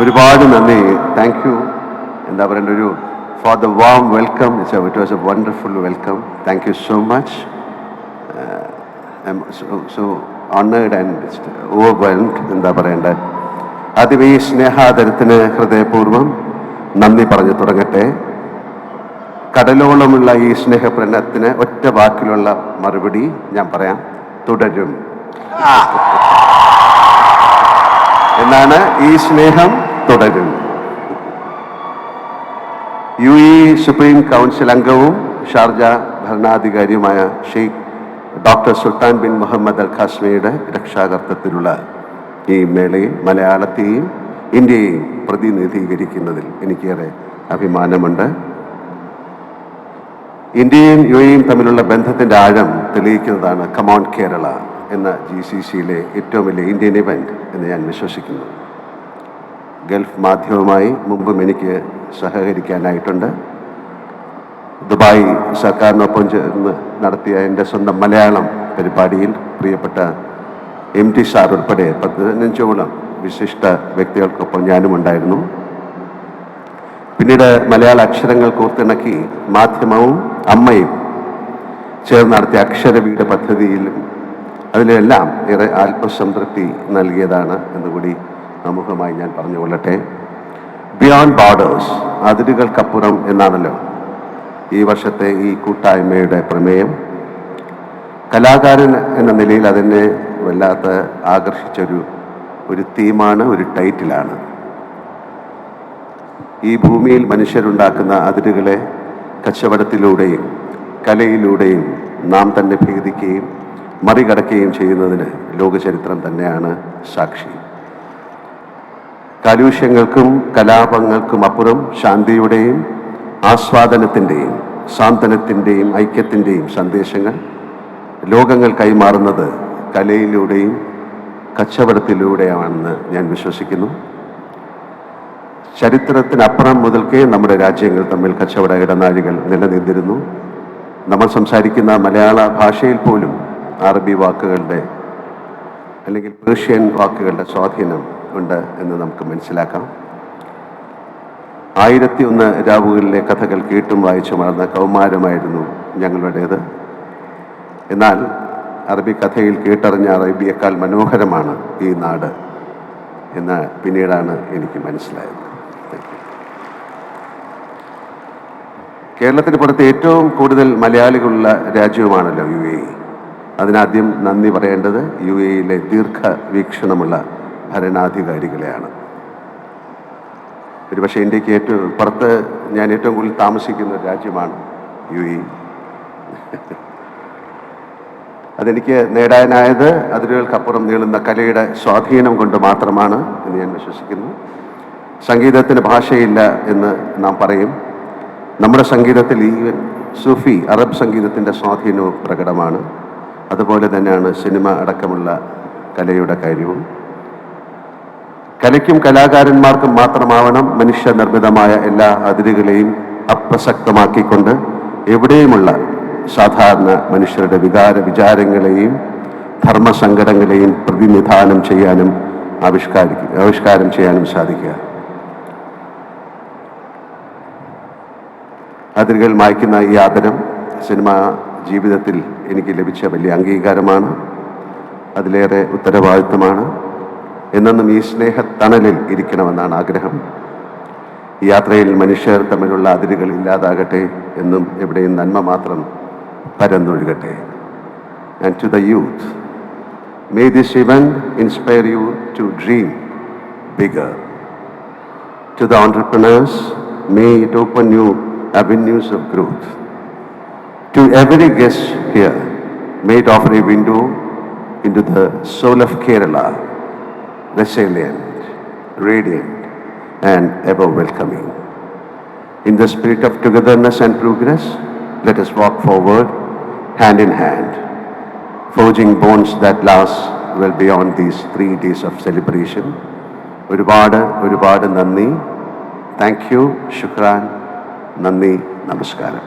ഒരുപാട് നന്ദി. Thank you എന്താ പറയേണ്ട ഒരു for the warm welcome it's it was a wonderful welcome thank you so much so honoured and overwhelmed എന്താ പറയേണ്ടത് ആദ്യം ഈ സ്നേഹാദരത്തിന് ഹൃദയപൂർവം നന്ദി പറഞ്ഞു തുടങ്ങട്ടെ. കടലോളമുള്ള ഈ സ്നേഹപ്രണത്തിന് ഒറ്റ വാക്കിലുള്ള മറുപടി ഞാൻ പറയാം. തുടരും. എന്നാണ് ഈ സ്നേഹം തുടരും യു ഇ സുപ്രീം കൗൺസിൽ അംഗവും Sharjah ഭരണാധികാരിയുമായ Sheikh doctor Sultan bin Muhammad Al ഖാസ്മിയുടെ രക്ഷാകർത്തത്തിലുള്ള ഈ മേളയിൽ മലയാളത്തെയും ഇന്ത്യയെയും പ്രതിനിധീകരിക്കുന്നതിൽ എനിക്കേറെ അഭിമാനമുണ്ട്. ഇന്ത്യയും യു എയും തമ്മിലുള്ള ബന്ധത്തിന്റെ ആഴം തെളിയിക്കുന്നതാണ് കമോൺ കേരള എന്ന ജി സി സിയിലെ ഏറ്റവും വലിയ ഇന്ത്യൻ ഇവന്റ് എന്ന് ഞാൻ വിശ്വസിക്കുന്നു. ഗൾഫ് മാധ്യമമായി മുമ്പും എനിക്ക് സഹകരിക്കാനായിട്ടുണ്ട്. ദുബായ് സർക്കാരിനൊപ്പം ചേർന്ന് നടത്തിയ എന്റെ സ്വന്തം മലയാളം പരിപാടിയിൽ പ്രിയപ്പെട്ട എം ടി സാർ ഉൾപ്പെടെ പതിനഞ്ചോളം വിശിഷ്ട വ്യക്തികൾക്കൊപ്പം ഞാനും ഉണ്ടായിരുന്നു. പിന്നീട് മലയാള അക്ഷരങ്ങൾ കോർത്തിണക്കി മാധ്യമവും അമ്മയും ചേർന്ന് നടത്തിയ അക്ഷരവീട് പദ്ധതിയിലും അതിലെല്ലാം ഏറെ ആത്മസംതൃപ്തി നൽകിയതാണ് എന്നുകൂടി ആമുഖമായി ഞാൻ പറഞ്ഞുകൊള്ളട്ടെ ബിയോണ്ട് ബോർഡേഴ്സ് അതിരുകൾക്കപ്പുറം എന്നാണല്ലോ ഈ വർഷത്തെ ഈ കൂട്ടായ്മയുടെ പ്രമേയം. കലാകാരൻ എന്ന നിലയിൽ അതിനെ വല്ലാത്ത ആകർഷിച്ചൊരു ഒരു തീമാണ് ഒരു ടൈറ്റിലാണ്. ഈ ഭൂമിയിൽ മനുഷ്യരുണ്ടാക്കുന്ന അതിരുകളെ കച്ചവടത്തിലൂടെയും കലയിലൂടെയും നാം തന്നെ ഭേദിക്കുകയും മറികടക്കുകയും ചെയ്യുന്നതിന് ലോകചരിത്രം തന്നെയാണ് സാക്ഷി. കാലൂഷ്യങ്ങൾക്കും കലാപങ്ങൾക്കും അപ്പുറം ശാന്തിയുടെയും ആസ്വാദനത്തിന്റെയും സാന്ത്വനത്തിന്റെയും ഐക്യത്തിന്റെയും സന്ദേശങ്ങൾ ലോകങ്ങൾ കൈമാറുന്നത് കലയിലൂടെയും കച്ചവടത്തിലൂടെയാണെന്ന് ഞാൻ വിശ്വസിക്കുന്നു. ചരിത്രത്തിനപ്പുറം മുതൽക്കേ നമ്മുടെ രാജ്യങ്ങൾ തമ്മിൽ കച്ചവട ഇടനാഴികൾ നിലനിന്നിരുന്നു. നമ്മൾ സംസാരിക്കുന്ന മലയാള ഭാഷയിൽ പോലും അറബി വാക്കുകളുടെ അല്ലെങ്കിൽ പേർഷ്യൻ വാക്കുകളുടെ സ്വാധീനം ഉണ്ട് എന്ന് നമുക്ക് മനസ്സിലാക്കാം. ആയിരത്തി ഒന്ന് രാവുകളിലെ കഥകൾ കേട്ടും വായിച്ചു വളർന്ന കൗമാരമായിരുന്നു ഞങ്ങളുടേത്. എന്നാൽ അറബി കഥയിൽ കേട്ടറിഞ്ഞ അറബിയേക്കാൾ മനോഹരമാണ് ഈ നാട് എന്ന് പിന്നീടാണ് എനിക്ക് മനസ്സിലായത്. കേരളത്തിന് പുറത്ത് ഏറ്റവും കൂടുതൽ മലയാളികളുള്ള രാജ്യവുമാണല്ലോ യു എ അതിനാദ്യം നന്ദി പറയേണ്ടത് യു എ ഇയിലെ ദീർഘവീക്ഷണമുള്ള ഭരണാധികാരികളെയാണ്. ഒരുപക്ഷെ ഇന്ത്യയ്ക്ക് ഏറ്റവും പുറത്ത് ഞാൻ ഏറ്റവും കൂടുതൽ താമസിക്കുന്ന ഒരു രാജ്യമാണ് യു എ അതെനിക്ക് നേടാനായത് അതിരുകൾക്കപ്പുറം നീളുന്ന കലയുടെ സ്വാധീനം കൊണ്ട് മാത്രമാണ് എന്ന് ഞാൻ വിശ്വസിക്കുന്നു. സംഗീതത്തിന് ഭാഷയില്ല എന്ന് നാം പറയും. നമ്മുടെ സംഗീതത്തിൽ ഈ സൂഫി അറബ് സംഗീതത്തിന്റെ സ്വാധീനവും പ്രകടമാണ്. അതുപോലെ തന്നെയാണ് സിനിമ അടക്കമുള്ള കലയുടെ കാര്യവും. കലയ്ക്കും കലാകാരന്മാർക്കും മാത്രമാവണം മനുഷ്യനിർമ്മിതമായ എല്ലാ അതിരുകളെയും അപ്രസക്തമാക്കിക്കൊണ്ട് എവിടെയുമുള്ള സാധാരണ മനുഷ്യരുടെ വികാര വിചാരങ്ങളെയും ധർമ്മസങ്കടങ്ങളെയും പ്രതിനിധാനം ചെയ്യാനും ആവിഷ്കാരിക്കുക ആവിഷ്കാരം ചെയ്യാനും സാധിക്കുക. അതിരുകൾ മായ്ക്കുന്ന ഈ ആദരം സിനിമ ജീവിതത്തിൽ എനിക്ക് ലഭിച്ച വലിയ അംഗീകാരമാണ്. അതിലേറെ ഉത്തരവാദിത്തമാണ് എന്നെന്നും ഈ സ്നേഹത്തണലിൽ ഇരിക്കണമെന്നാണ് ആഗ്രഹം. ഈ യാത്രയിൽ മനുഷ്യർ തമ്മിലുള്ള അതിരുകൾ ഇല്ലാതാകട്ടെ എന്നും എവിടെയും നന്മ മാത്രം പരന്നൊഴുകട്ടെ. And to the youth may this event inspire you to dream bigger To the may it open you avenues avenues of growth. To every guest here, may it offer a window into the soul of Kerala, resilient, radiant, and ever welcoming. In the spirit of togetherness and progress, let us walk forward hand in hand, forging bonds that last well beyond these three days of celebration. ഒരുപാട് ഒരുപാട് നന്ദി thank you ശുക്രാൻ നന്ദി നമസ്കാരം